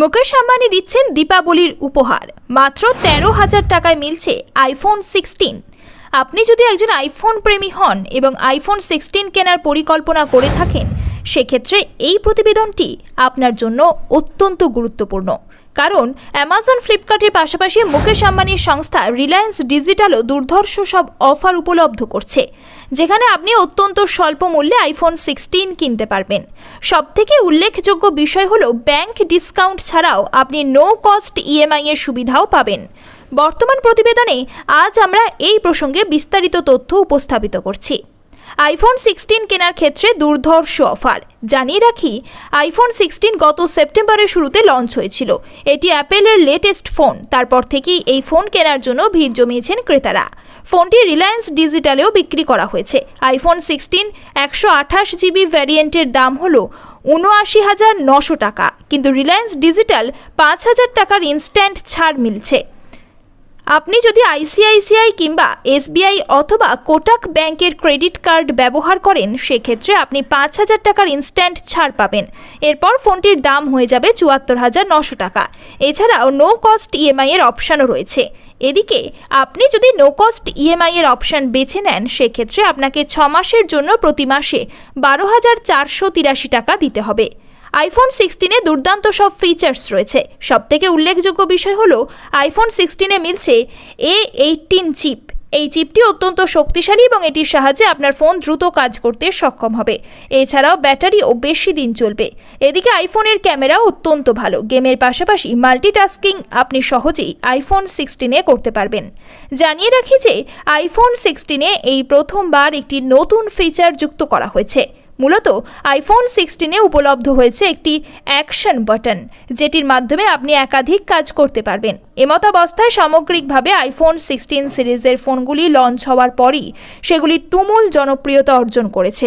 মুকেশ আম্বানি দিচ্ছেন দীপাবলির উপহার। মাত্র তেরো হাজার টাকায় মিলছে আইফোন সিক্সটিন আপনি যদি একজন আইফোন প্রেমী হন এবং আইফোন সিক্সটিন কেনার পরিকল্পনা করে থাকেন, সেক্ষেত্রে এই প্রতিবেদনটি আপনার জন্য অত্যন্ত গুরুত্বপূর্ণ। কারণ অ্যামাজন ফ্লিপকার্টের পাশাপাশি মুকেশ আম্বানির সংস্থা রিলায়েন্স ডিজিটালও দুর্ধর্ষ সব অফার উপলব্ধ করছে। যেখানে আপনি অত্যন্ত স্বল্প মূল্যে আইফোন সিক্সটিন কিনতে পারবেন। সবথেকে উল্লেখযোগ্য বিষয় হলো ব্যাংক ডিসকাউন্ট ছাড়াও আপনি নো কস্ট ইএমআই এর সুবিধাও পাবেন। বর্তমান প্রতিবেদনে আজ আমরা এই প্রসঙ্গে বিস্তারিত তথ্য উপস্থাপিত করছি। আইফোন সিক্সটিন কেনার ক্ষেত্রে দুর্ধর্ষ অফার। জানিয়ে রাখি আইফোন সিক্সটিন গত সেপ্টেম্বরের শুরুতে লঞ্চ হয়েছিল। এটি অ্যাপেলের লেটেস্ট ফোন তারপর থেকেই এই ফোন কেনার জন্য ভিড় জমিয়েছেন ক্রেতারা। ফোনটি রিলায়েন্স ডিজিটালেও বিক্রি করা হয়েছে। আইফোন সিক্সটিন একশো আঠাশ জিবি ভ্যারিয়েন্টের দাম হলো উনআশি হাজার নশো টাকা। কিন্তু রিলায়েন্স ডিজিটাল পাঁচ হাজার টাকার ইনস্ট্যান্ট ছাড় মিলছে। আপনি যদি আইসিআইসিআই কিংবা এসবিআই অথবা কোটাক ব্যাংকের ক্রেডিট কার্ড ব্যবহার করেন, সেক্ষেত্রে আপনি পাঁচ হাজার টাকার ইনস্ট্যান্ট ছাড় পাবেন। এরপর ফোনটির দাম হয়ে যাবে চুয়াত্তর হাজার নশো টাকা। এছাড়াও নো কস্ট ইএমআই এর অপশানও রয়েছে। এদিকে, আপনি যদি নো কস্ট ইএমআই এর অপশান বেছে নেন, সেক্ষেত্রে আপনাকে ছ মাসের জন্য প্রতি মাসে বারো হাজার চারশো তিরাশি টাকা দিতে হবে। আইফোন সিক্সটিনে দুর্দান্ত সব ফিচার্স রয়েছে। সবথেকে উল্লেখযোগ্য বিষয় হলো আইফোন সিক্সটিনে মিলছে এ এইটিন চিপ এই চিপটি অত্যন্ত শক্তিশালী এবং এটির সাহায্যে আপনার ফোন দ্রুত কাজ করতে সক্ষম হবে। এছাড়াও ব্যাটারিও বেশি দিন চলবে। এদিকে আইফোনের ক্যামেরাও অত্যন্ত ভালো। গেমের পাশাপাশি মাল্টিটাস্কিং আপনি সহজেই আইফোন সিক্সটিনে করতে পারবেন। জানিয়ে রাখি যে আইফোন সিক্সটিনে এই প্রথমবার একটি নতুন ফিচার যুক্ত করা হয়েছে। মূলত আইফোন সিক্সটিনে উপলব্ধ হয়েছে একটি অ্যাকশন বাটন যেটির মাধ্যমে আপনি একাধিক কাজ করতে পারবেন। এমতাবস্থায় সামগ্রিকভাবে আইফোন সিক্সটিন সিরিজের ফোনগুলি লঞ্চ হওয়ার পরই সেগুলি তুমুল জনপ্রিয়তা অর্জন করেছে।